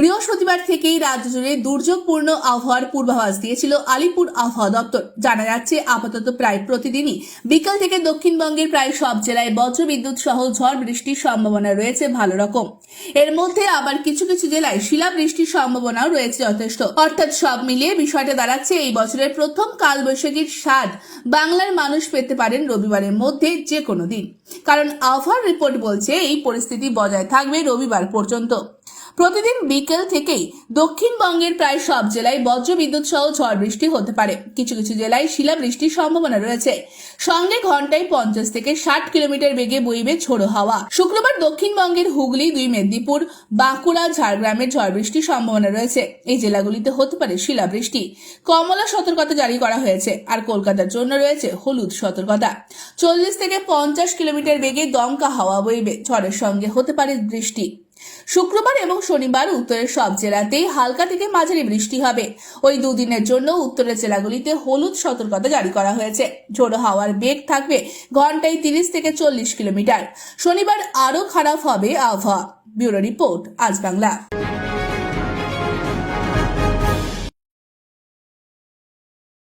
বৃহস্পতিবার থেকেই রাজ্য জুড়ে দুর্যোগপূর্ণ আবহাওয়ার পূর্বাভাস দিয়েছিল আলিপুর আবহাওয়া দপ্তর। জানা যাচ্ছে, আপাতত প্রায় প্রতিদিনই বিকাল থেকে দক্ষিণবঙ্গের প্রায় সব জেলায় বজ্রবিদ্যুৎ সহ ঝড় বৃষ্টির সম্ভাবনা রয়েছে ভালো রকম। এর মধ্যে আবার কিছু কিছু জেলায় শিলা বৃষ্টির সম্ভাবনাও রয়েছে যথেষ্ট। অর্থাৎ সব মিলিয়ে বিষয়টা দাঁড়াচ্ছে, এই বছরের প্রথম কালবৈশাখীর স্বাদ বাংলার মানুষ পেতে পারেন রবিবারের মধ্যে যে কোনো দিন। কারণ আবহাওয়ার রিপোর্ট বলছে, এই পরিস্থিতি বজায় থাকবে রবিবার পর্যন্ত। প্রতিদিন বিকেল থেকেই দক্ষিণবঙ্গের প্রায় সব জেলায় বজ্রবিদ্যুৎ সহ ঝড় বৃষ্টি হতে পারে। কিছু কিছু জেলায় শিলাবৃষ্টির সম্ভাবনা রয়েছে। সঙ্গে ঘন্টায় পঞ্চাশ থেকে ষাট কিলোমিটার বেগে বইবে ঝোড়ো হাওয়া। শুক্রবার দক্ষিণবঙ্গের হুগলি, দুই মেদিনীপুর, বাঁকুড়া ঝাড়গ্রামের ঝড় বৃষ্টির সম্ভাবনা রয়েছে। এই জেলাগুলিতে হতে পারে শিলাবৃষ্টি। কমলা সতর্কতা জারি করা হয়েছে। আর কলকাতার জন্য রয়েছে হলুদ সতর্কতা। চল্লিশ থেকে পঞ্চাশ কিলোমিটার বেগে দমকা হাওয়া বইবে। ঝড়ের সঙ্গে হতে পারে বৃষ্টি। শুক্রবার এবং শনিবার উত্তরের সব জেলাতেই হালকা থেকে মাঝারি বৃষ্টি হবে। ওই দুদিনের জন্য উত্তরের জেলাগুলিতে হলুদ সতর্কতা জারি করা হয়েছে। ঝোড়ো হাওয়ার বেগ থাকবে ঘন্টায় তিরিশ থেকে চল্লিশ কিলোমিটার। শনিবার আরও খারাপ হবে আবহাওয়া। ব্যুরো রিপোর্ট, আজ বাংলা।